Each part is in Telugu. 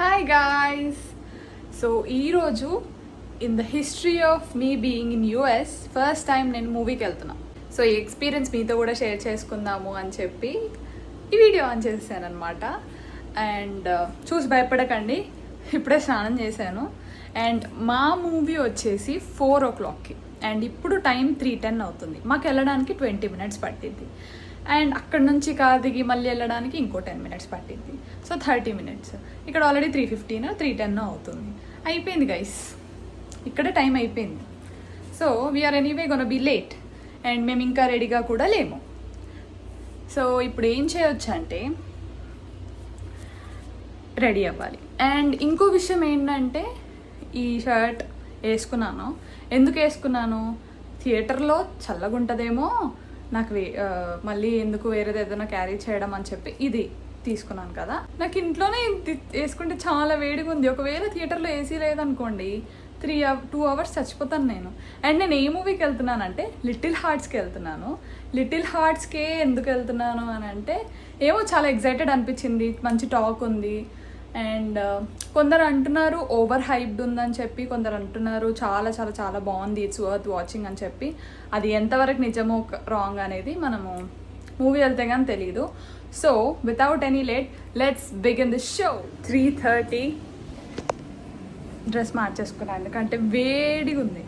హాయ్ గాయస్ సో ఈరోజు in the history of me being in US first time నేను మూవీకి వెళ్తున్నాను సో ఈ ఎక్స్పీరియన్స్ మీతో కూడా షేర్ చేసుకుందాము అని చెప్పి ఈ వీడియో ఆన్ చేశాను అనమాట అండ్ చూసి భయపడకండి. ఇప్పుడే స్నానం చేశాను. అండ్ మా మూవీ వచ్చేసి ఫోర్ ఓ క్లాక్కి అండ్ ఇప్పుడు టైం త్రీ టెన్ అవుతుంది. మాకు వెళ్ళడానికి ట్వంటీ మినిట్స్ పట్టింది అండ్ అక్కడ నుంచి కార్ దిగి మళ్ళీ వెళ్ళడానికి ఇంకో టెన్ మినిట్స్ పట్టింది సో థర్టీ మినిట్స్. ఇక్కడ already three fifteen three ten అవుతుంది. అయిపోయింది గైస్ ఇక్కడ టైం అయిపోయింది. So we're anyway gonna be late and మేము ఇంకా రెడీగా కూడా లేము. సో ఇప్పుడు ఏం చేయొచ్చు అంటే రెడీ అవ్వాలి. అండ్ ఇంకో విషయం ఏంటంటే ఈ షర్ట్ వేసుకున్నాను. ఎందుకు వేసుకున్నాను? థియేటర్లో చల్లగా ఉంటుందేమో నాకు వే మళ్ళీ ఎందుకు వేరేది ఏదైనా క్యారీ చేయడం అని చెప్పి ఇది తీసుకున్నాను కదా. నాకు ఇంట్లోనే వేసుకుంటే చాలా వేడిగా ఉంది. ఒకవేళ థియేటర్లో ఏసీ లేదనుకోండి త్రీ టూ అవర్స్ చచ్చిపోతాను నేను. అండ్ నేను ఏ మూవీకి వెళ్తున్నానంటే లిటిల్ హార్ట్స్కి వెళ్తున్నాను. లిటిల్ హార్ట్స్కే ఎందుకు వెళ్తున్నాను అని అంటే ఏమో చాలా ఎగ్జైటెడ్ అనిపించింది. మంచి టాక్ ఉంది. అండ్ కొందరు అంటున్నారు ఓవర్ హైప్డ్ ఉందని చెప్పి కొందరు అంటున్నారు చాలా చాలా చాలా బాగుంది ఇట్స్ వర్త్ వాచింగ్ అని చెప్పి. అది ఎంతవరకు నిజమో రాంగ్ అనేది మనము మూవీ వెళ్తే కానీ తెలియదు so without any late let's begin the show three thirty dress మార్చేసుకున్నాను ఎందుకంటే వేడిగా ఉంది.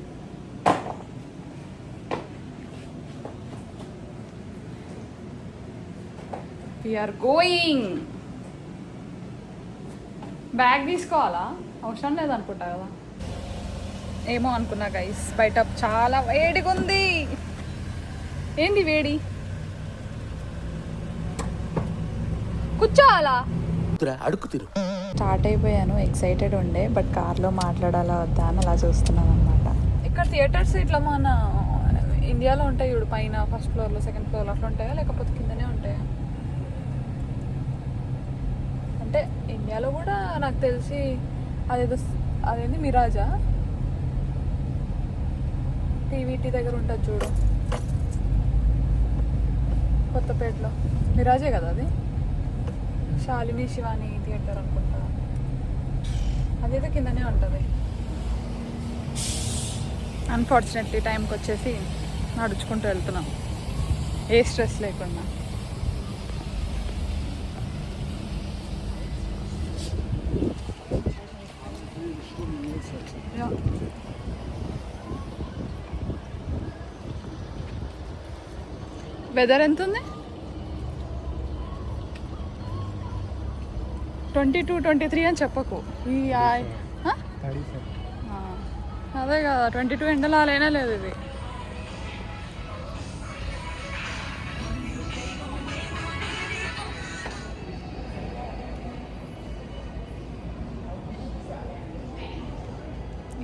వీఆర్ గోయింగ్ బ్యాగ్ తీసుకోవాలా? అవసరం లేదనుకుంటా కదా. ఏమో అనుకున్నా గైస్ బయట చాలా వేడిగా ఉంది ఏంది వేడి? కూర్చోవాలా? అడుగు తిరు స్టార్ట్ అయిపోయాను ఎక్సైటెడ్ ఉండే బట్ కార్లో మాట్లాడాలా వద్దా అని అలా చూస్తున్నాను అనమాట ఇక్కడ థియేటర్స్ ఇట్లా మన ఇండియాలో ఉంటాయి చూడు పైన ఫస్ట్ ఫ్లోర్లో సెకండ్ ఫ్లోర్లో అట్లా ఉంటాయా? లేకపోతే కిందనే ఉంటాయా అంటే ఇండియాలో కూడా నాకు తెలిసి అదేదో అదేంది మిరాజా? టీవీటీ దగ్గర ఉంటుంది చూడు. కొత్తపేటలో. మిరాజే కదా అది? శాలిని శివాని థియేటర్ అనుకుంటా. అదేదో కిందనే ఉంటుంది. అన్ఫార్చునేట్లీ టైంకి వచ్చేసి నడుచుకుంటూ వెళ్తున్నాం. ఏ స్ట్రెస్ లేకుండా యా. వెదర్ ఎంత ఉంది ట్వంటీ టూ ట్వంటీ త్రీ అని చెప్పకు. ఈ అదే కదా ట్వంటీ టూ ఎండలో అలానే లేదు ఇది.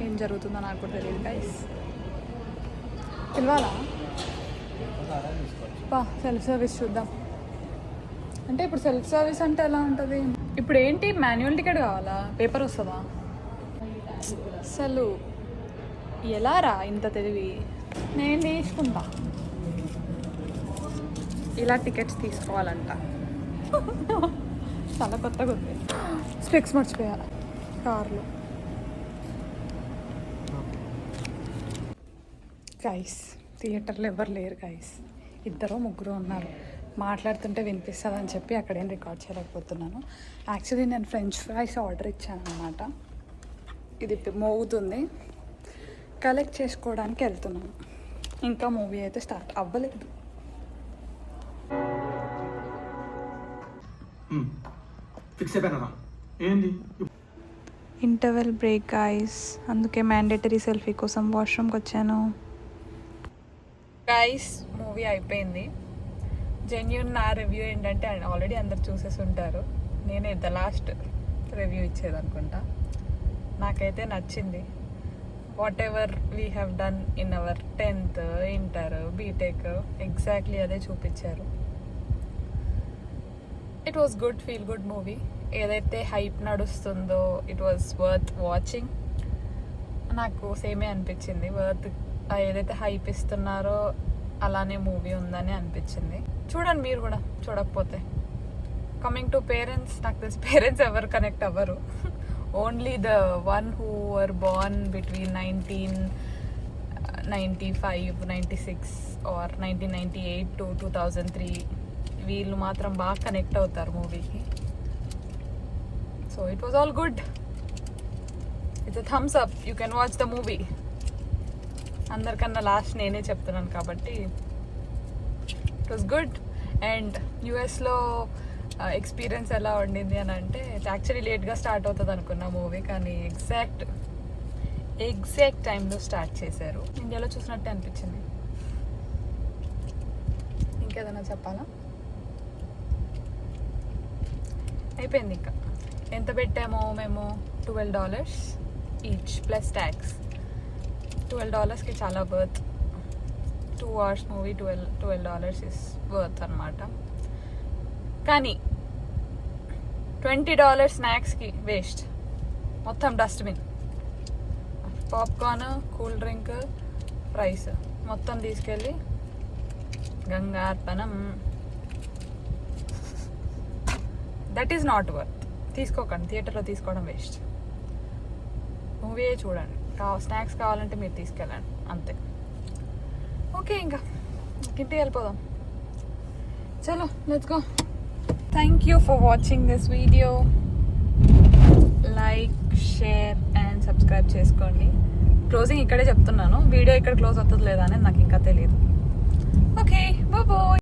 ఏం జరుగుతుందో నాకు కూడా తెలియదు గైస్ పిలవాలా? బా సెల్ఫ్ సర్వీస్ చూద్దాం. అంటే ఇప్పుడు సెల్ఫ్ సర్వీస్ అంటే ఎలా ఉంటుంది? ఇప్పుడు ఏంటి? మాన్యువల్ టికెట్ కావాలా? పేపర్ వస్తుందా? అసలు ఎలా రా ఇంత తెలివి? నేను తీసుకుంటా. ఇలా టికెట్స్ తీసుకోవాలంట. చాలా కొత్తగా ఉంది. స్పెక్స్ మర్చిపోయా కార్లో. గైస్ థియేటర్లో ఎవరు లేరు గైస్ ఇద్దరు ముగ్గురు ఉన్నారు. మాట్లాడుతుంటే వినిపిస్తుంది అని చెప్పి అక్కడేం రికార్డ్ చేయలేకపోతున్నాను. యాక్చువల్లీ నేను ఫ్రెంచ్ ఫ్రైస్ ఆర్డర్ ఇచ్చాను అనమాట ఇది మోగుతుంది. కలెక్ట్ చేసుకోవడానికి వెళ్తున్నాను. ఇంకా మూవీ అయితే స్టార్ట్ అవ్వలేదు. ఫిక్స్ అయిపోయినా ఏంది? ఇంటర్వెల్ బ్రేక్ గాయస్ అందుకే మ్యాండేటరీ సెల్ఫీ కోసం వాష్రూమ్కి వచ్చాను. గైస్ మూవీ అయిపోయింది. జెన్యున్ నా రివ్యూ ఏంటంటే ఆల్రెడీ అందరు చూసేసి ఉంటారు. నేనే ద లాస్ట్ రివ్యూ ఇచ్చేది అనుకుంటా నాకైతే నచ్చింది. Whatever we have done in our tenth inter BTech exactly అదే చూపించారు. It was good feel good movie ఏదైతే హైప్ నడుస్తుందో ఇట్ వాస్ వర్త్ వాచింగ్ నాకు సేమే అనిపించింది. వర్త్ ఏదైతే హైప్ ఇస్తున్నారో అలానే మూవీ ఉందని అనిపించింది. చూడండి మీరు కూడా చూడకపోతే. కమింగ్ టు పేరెంట్స్ నాకు తెలిసి పేరెంట్స్ ఎవరు కనెక్ట్ అవ్వరు. Only the one who are born between nineteen ninety five ninety six or nineteen ninety eight to two thousand three వీళ్ళు మాత్రం బాగా కనెక్ట్ అవుతారు మూవీకి so it was all good it's thumbs up you can watch the movie అందరికన్నా లాస్ట్ నేనే చెప్తున్నాను కాబట్టి ఇట్ వాస్ గుడ్ అండ్ యూఎస్లో ఎక్స్పీరియన్స్ ఎలా ఉండింది అని అంటే యాక్చువల్లీ లేట్గా స్టార్ట్ అవుతుంది అనుకున్న మూవీ కానీ ఎగ్జాక్ట్ ఎగ్జాక్ట్ టైంలో స్టార్ట్ చేశారు. ఇండియాలో చూసినట్టే అనిపించింది. ఇంకేదైనా చెప్పాలా? అయిపోయింది ఇంకా. ఎంత పెట్టామో మేము? Twelve dollars each plus tax twelve డాలర్స్కి చాలా worth two hours movie twelve twelve dollars is worth అనమాట కానీ ట్వంటీ డాలర్స్ స్నాక్స్కి వేస్ట్ మొత్తం dustbin popcorn cool drink rice మొత్తం తీసుకెళ్ళి గంగార్పణం దట్ ఈస్ నాట్ వర్త్ తీసుకోకండి. థియేటర్లో తీసుకోవడం వేస్ట్ మూవీయే చూడండి. స్నాక్స్ కావాలంటే మీరు తీసుకెళ్ళండి. అంతే. ఓకే ఇంకా. ఇంటికి వెళ్ళిపోదాం. చలో let's go thank you for watching this video like share and subscribe చేసుకోండి. క్లోజింగ్ ఇక్కడే చెప్తున్నాను. వీడియో ఇక్కడ క్లోజ్ అవుతుంది లేదా అనేది నాకు ఇంకా తెలియదు ఓకే బాయ్